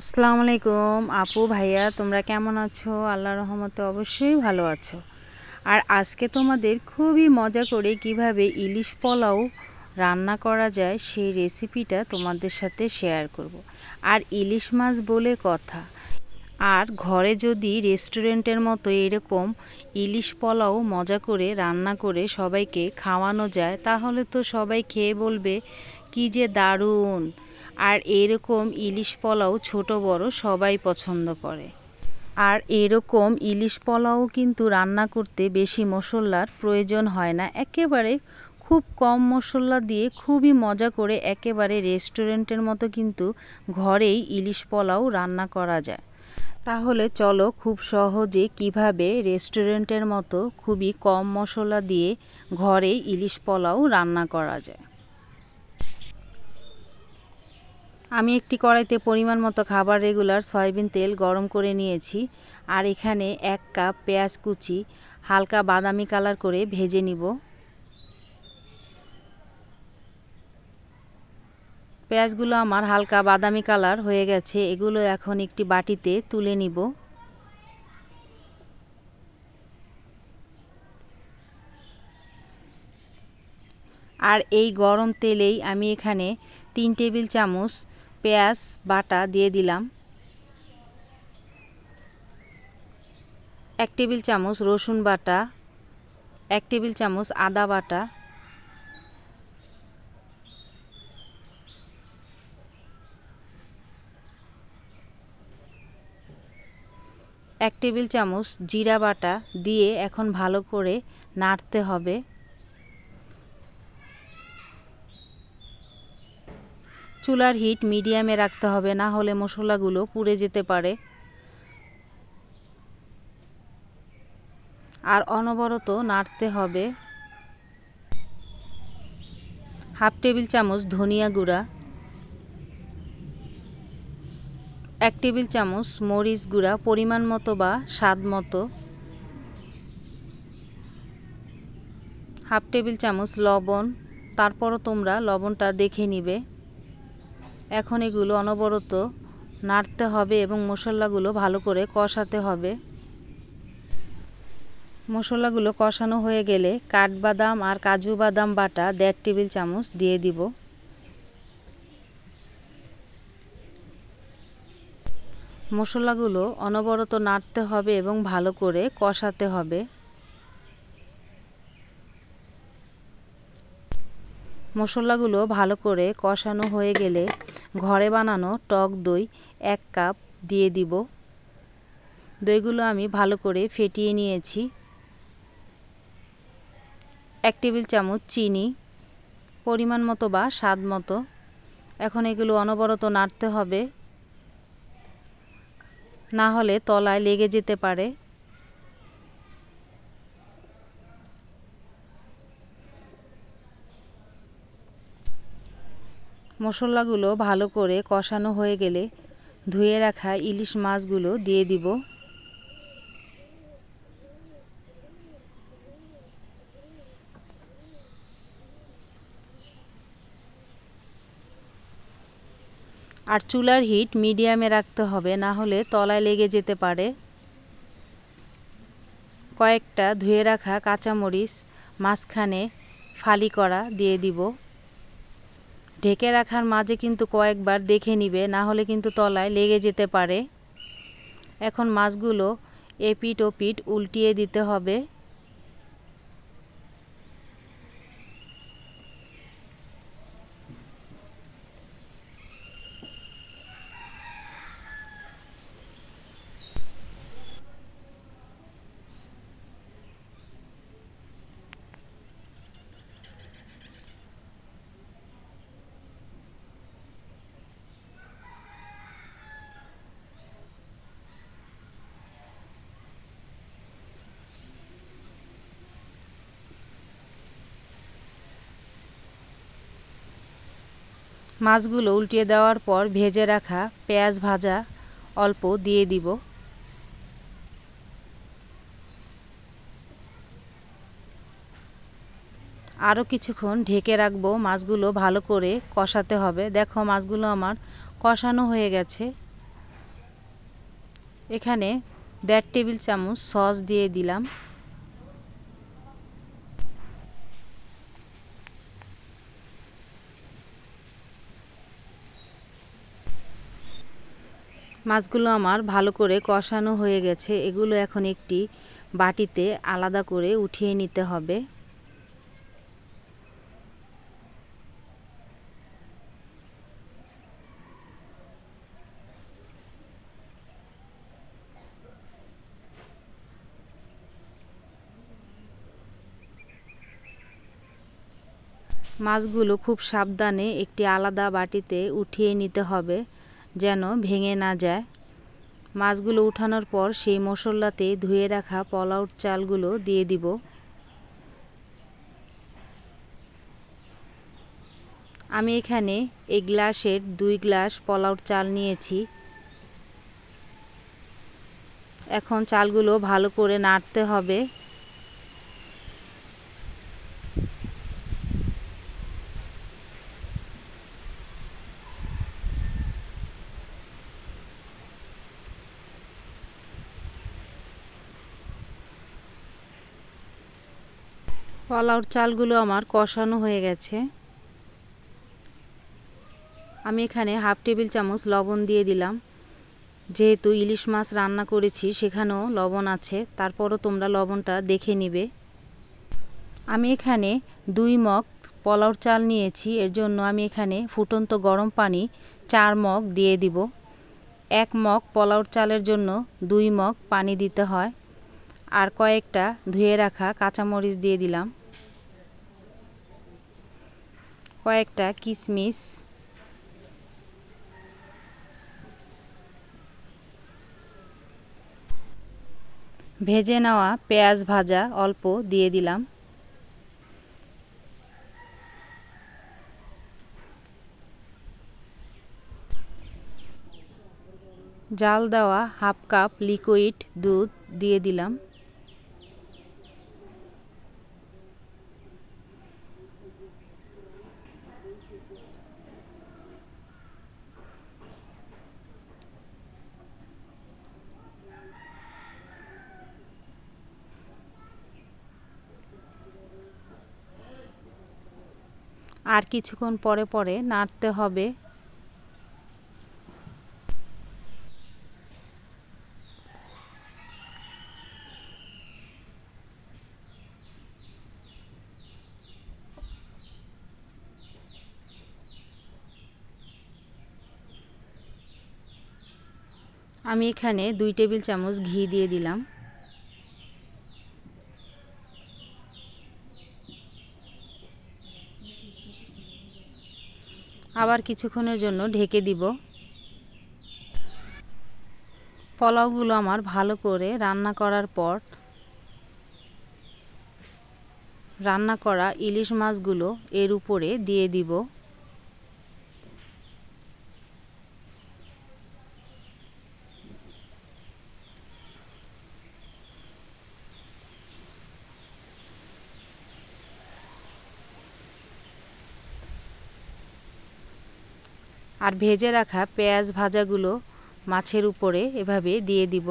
আসসালামু আলাইকুম আপু, ভাইয়া, তোমরা কেমন আছো? আল্লাহ রহমতে অবশ্যই ভালো আছো। আর আজকে তোমাদের খুবই মজা করে কীভাবে ইলিশ পোলাও রান্না করা যায় সেই রেসিপিটা তোমাদের সাথে শেয়ার করব। আর ইলিশ মাছ বলে কথা। আর ঘরে যদি রেস্টুরেন্টের মতো এরকম ইলিশ পোলাও মজা করে রান্না করে সবাইকে খাওয়ানো যায়, তাহলে তো সবাই খেয়ে বলবে, কি যে দারুণ! আর এরকম ইলিশ পোলাও ছোট বড় সবাই পছন্দ করে। আর এরকম ইলিশ পোলাও কিন্তু রান্না করতে বেশি মশলার প্রয়োজন হয় না। একেবারে খুব কম মশলা দিয়ে খুবই মজা করে একেবারে রেস্টুরেন্টের মতো কিন্তু ঘরেই ইলিশ পোলাও রান্না করা যায়। তাহলে চলো খুব সহজে কীভাবে রেস্টুরেন্টের মতো খুবই কম মশলা দিয়ে ঘরেই ইলিশ পোলাও রান্না করা যায়। আমি একটি কড়াইতে পরিমাণ মতো খাবার রেগুলার সয়াবিন তেল গরম করে নিয়েছি আর এখানে এক কাপ পেঁয়াজ কুচি, হালকা বাদামি কালার করে ভেজে নিব। পেঁয়াজগুলো আমার হালকা বাদামি কালার হয়ে গেছে, এগুলো এখন একটি বাটিতে তুলে নিব। আর এই গরম তেলেই আমি এখানে তিন টেবিল চামচ পেঁয়াজ বাটা দিয়ে দিলাম। এক টেবিল চামচ রসুন বাটা, এক টেবিল চামচ আদা বাটা, এক টেবিল চামচ জিরা বাটা দিয়ে এখন ভালো করে নাড়তে হবে। চুলার হিট মিডিয়ামে রাখতে হবে, না হলে মশলাগুলো পুড়ে যেতে পারে। আর অনবরত নাড়তে হবে। হাফ টেবিল চামচ ধনিয়া গুঁড়া, এক টেবিল চামচ মরিচ গুঁড়া, পরিমাণ মতো বা স্বাদ মতো। হাফ টেবিল চামচ লবণ, তারপরও তোমরা লবণটা দেখে নিবে। এখন এগুলো অনবরত নাড়তে হবে এবং মশলাগুলো ভালো করে কষাতে হবে। মশলাগুলো কষানো হয়ে গেলে কাঠবাদাম আর কাজু বাদাম বাটা দেড় টেবিল চামচ দিয়ে দিব। মশলাগুলো অনবরত নাড়তে হবে এবং ভালো করে কষাতে হবে। মশলাগুলো ভালো করে কষানো হয়ে গেলে ঘরে বানানো টক দই এক কাপ দিয়ে দিব। দইগুলো আমি ভালো করে ফেটিয়ে নিয়েছি। এক টেবিল চামচ চিনি, পরিমাণ মতো বা স্বাদ মতো। এখন এগুলো অনবরত নাড়তে হবে। না হলে তলায় লেগে যেতে পারে। মশলাগুলো ভালো করে কষানো হয়ে গেলে ধুয়ে রাখা ইলিশ মাছগুলো দিয়ে দিব। আর চুলার হিট মিডিয়ামে রাখতে হবে, না হলে তলায় লেগে যেতে পারে। কয়েকটা ধুয়ে রাখা কাঁচামরিচ মাঝখানে ফালি করা দিয়ে দিব। ঢেকে রাখার মাঝে কিন্তু কয়েকবার দেখে নিবে, না হলে কিন্তু তলায় লেগে যেতে পারে। এখন মাছগুলো এপিট ওপিট উল্টিয়ে দিতে হবে। মাছগুলো উল্টিয়ে দেওয়ার পর ভেজে রাখা পেঁয়াজ ভাজা অল্প দিয়ে দিব। আরও কিছুক্ষণ ঢেকে রাখব মাছগুলো ভালো করে কষাতে হবে। দেখো মাছগুলো আমার কষানো হয়ে গেছে। এখানে দেড় টেবিল চামচ সস দিয়ে দিলাম। মাছগুলো আমার ভালো করে কষানো হয়ে গেছে। এগুলো এখন একটি বাটিতে আলাদা করে উঠিয়ে নিতে হবে। মাছগুলো খুব সাবধানে একটি আলাদা বাটিতে উঠিয়ে নিতে হবে। যেন ভেঙে না যায়। মাছগুলো উঠানোর পর সেই মশলাতে ধুয়ে রাখা পলাউট চালগুলো দিয়ে দিব। আমি এখানে এই গ্লাসের দুই গ্লাস পলাউট চাল নিয়েছি। এখন চালগুলো ভালো করে নাড়তে হবে। পোলাওর চালগুলো আমার কষানো হয়ে গেছে। আমি এখানে হাফ টেবিল চামচ লবণ দিয়ে দিলাম। যেহেতু ইলিশ মাছ রান্না করেছি, সেখানেও লবণ আছে। তারপরও তোমরা লবণটা দেখে নিবে। আমি এখানে দুই মগ পোলাওর চাল নিয়েছি। এর জন্য আমি এখানে ফুটন্ত গরম পানি চার মগ দিয়ে দিব। এক মগ পোলাওর চালের জন্য দুই মগ পানি দিতে হয়। আর কয়েকটা ধুয়ে রাখা কাঁচামরিচ দিয়ে দিলাম। কয়েকটা কিশমিশ ভেজে নেওয়া পেঁয়াজ ভাজা অল্প দিয়ে দিলাম। জাল দেওয়া হাফ কাপ লিকুইড দুধ দিয়ে দিলাম। আর কিছুক্ষণ পরে পরে নাড়তে হবে। আমি এখানে দুই টেবিল চামচ ঘি দিয়ে দিলাম। আবার কিছুক্ষণের জন্য ঢেকে দিব। পোলাওগুলো আমার ভালো করে রান্না করার পর, রান্না করা ইলিশ মাছগুলো এর উপরে দিয়ে দিব। আর ভেজে রাখা পেঁয়াজ ভাজাগুলো মাছের উপরে এভাবে দিয়ে দিব।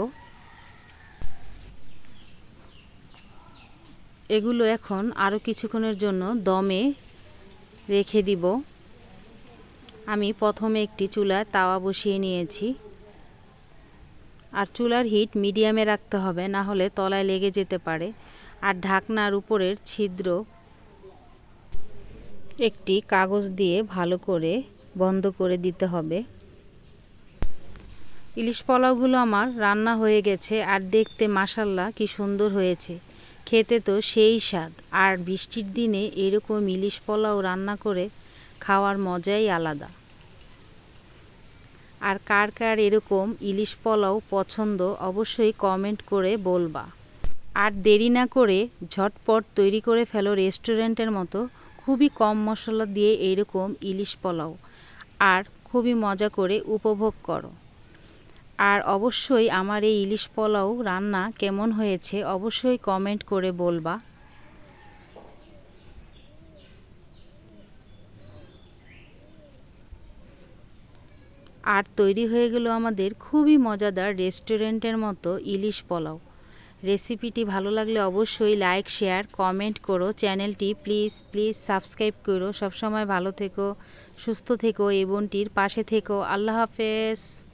এগুলো এখন আরও কিছুক্ষণের জন্য দমে রেখে দিব। আমি প্রথমে একটি চুলায় তাওয়া বসিয়ে নিয়েছি। আর চুলার হিট মিডিয়ামে রাখতে হবে, না হলে তলায় লেগে যেতে পারে। আর ঢাকনার উপরের ছিদ্র একটি কাগজ দিয়ে ভালো করে বন্ধ করে দিতে হবে। ইলিশ পোলাওগুলো আমার রান্না হয়ে গেছে আর দেখতে মাসাল্লা কি সুন্দর হয়েছে। খেতে তো সেই স্বাদ। আর বৃষ্টির দিনে এরকম ইলিশ পোলাও রান্না করে খাওয়ার মজাই আলাদা। আর কার কার এরকম ইলিশ পোলাও পছন্দ অবশ্যই কমেন্ট করে বলবা। আর দেরি না করে ঝটপট তৈরি করে ফেলো রেস্টুরেন্টের মতো। খুবই কম মশলা দিয়ে এরকম ইলিশ পোলাও। আর খুবই মজা করে উপভোগ করো। আর অবশ্যই আমার এই ইলিশ পোলাও রান্না কেমন হয়েছে অবশ্যই কমেন্ট করে বলবা। আর তৈরি হয়ে গেল আমাদের খুবই মজাদার রেস্টুরেন্টের মতো ইলিশ পোলাও। রেসিপিটি ভালো লাগলে অবশ্যই লাইক শেয়ার কমেন্ট করো। চ্যানেলটি প্লিজ প্লিজ সাবস্ক্রাইব করো। সবসময় ভালো থেকো, সুস্থ থেকো, এই বোনটির পাশে থেকো। আল্লাহ হাফেজ।